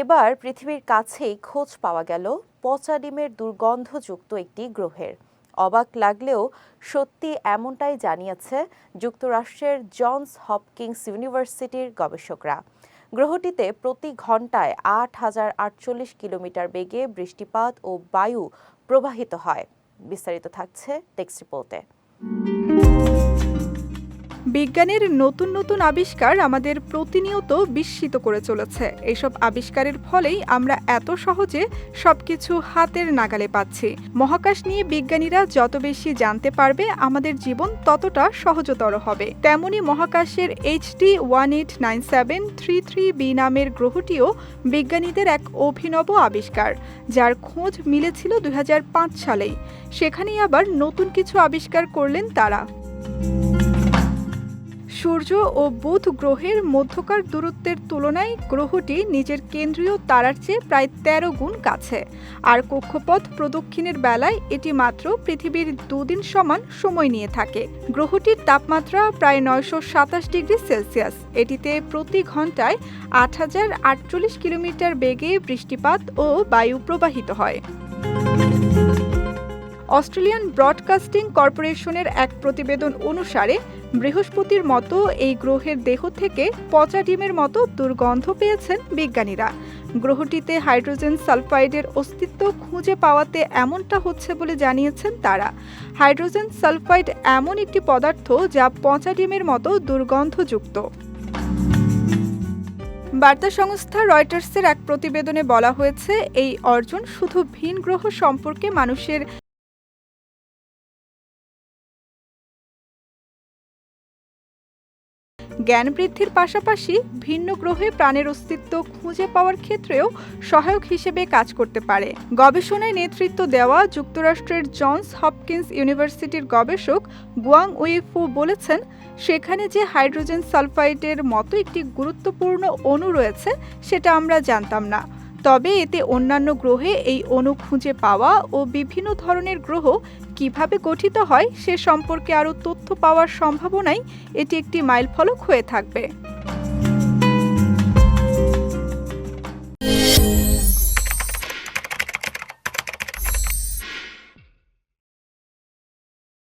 এবার পৃথিবীর কাছেই খোঁজ পাওয়া গেল পচা ডিমের দুর্গন্ধযুক্ত একটি গ্রহের। অবাক লাগলেও সত্যি এমনটাই জানিয়েছে যুক্তরাষ্ট্রের জনস হপকিংস ইউনিভার্সিটির গবেষকরা। গ্রহটিতে প্রতি ঘন্টায় আট হাজার আটচল্লিশ কিলোমিটার বেগে বৃষ্টিপাত ও বায়ু প্রবাহিত হয়। বিস্তারিত থাকছে টেক্সট রিপোর্টে। বিজ্ঞানের নতুন নতুন আবিষ্কার আমাদের প্রতিনিয়ত বিস্মিত করে চলেছে। এইসব আবিষ্কারের ফলেই আমরা এত সহজে সবকিছু হাতের নাগালে পাচ্ছি। মহাকাশ নিয়ে বিজ্ঞানীরা যত বেশি জানতে পারবে, আমাদের জীবন ততটা সহজতর হবে। তেমনি মহাকাশের HD one eight nine seven three three B নামের গ্রহটিও বিজ্ঞানীদের এক অভিনব আবিষ্কার, যার খোঁজ মিলেছিল দুই হাজার পাঁচ সালেই। সেখানেই আবার নতুন কিছু আবিষ্কার করলেন তারা। সূর্য ও বুধ গ্রহের মধ্যকার দূরত্বের তুলনায় গ্রহটি নিজের কেন্দ্রীয় তারার চেয়ে প্রায় তেরো গুণ কাছে। আর কক্ষপথ প্রদক্ষিণের বেলায় এটি মাত্র পৃথিবীর দুদিন সমান সময় নিয়ে থাকে। গ্রহটির তাপমাত্রা প্রায় নয়শো সাতাশ ডিগ্রি সেলসিয়াস। এটিতে প্রতি ঘন্টায় আট হাজার আটচল্লিশ কিলোমিটার বেগে বৃষ্টিপাত ও বায়ু প্রবাহিত হয়। অস্ট্রেলিয়ান ব্রডকাস্টিং কর্পোরেশনের এক প্রতিবেদন অনুসারে, বৃহস্পতির মতো এই গ্রহের দেহ থেকে পচা ডিমের মতো দুর্গন্ধ পেয়েছেন বিজ্ঞানীরা। গ্রহটিতে হাইড্রোজেন সালফাইডের অস্তিত্ব খুঁজে পাওয়াতে এমনটা হচ্ছে বলে জানিয়েছেন তারা। হাইড্রোজেন সালফাইড এমন একটি পদার্থ যা পচা ডিমের মতো দুর্গন্ধযুক্ত। বার্তা সংস্থা রয়টার্সের এক প্রতিবেদনে বলা হয়েছে, এই অর্জন শুধু ভিন গ্রহ সম্পর্কে মানুষের জ্ঞান বৃদ্ধির পাশাপাশি ভিন্ন গ্রহে প্রাণের অস্তিত্ব খুঁজে পাওয়ার ক্ষেত্রেও সহায়ক হিসেবে কাজ করতে পারে। গবেষণায় নেতৃত্ব দেওয়া যুক্তরাষ্ট্রের জনস হপকিন্স ইউনিভার্সিটির গবেষক গুয়াং উইফু বলেছেন, সেখানে যে হাইড্রোজেন সালফাইডের মতো একটি গুরুত্বপূর্ণ অণু রয়েছে, সেটা আমরা জানতাম না। তবে এতে অন্যান্য গ্রহে এই অণু খুঁজে পাওয়া ও বিভিন্ন ধরনের গ্রহ কীভাবে গঠিত হয় সে সম্পর্কে আরও তথ্য পাওয়ার সম্ভাবনাই এটি একটি মাইলফলক হয়ে থাকবে।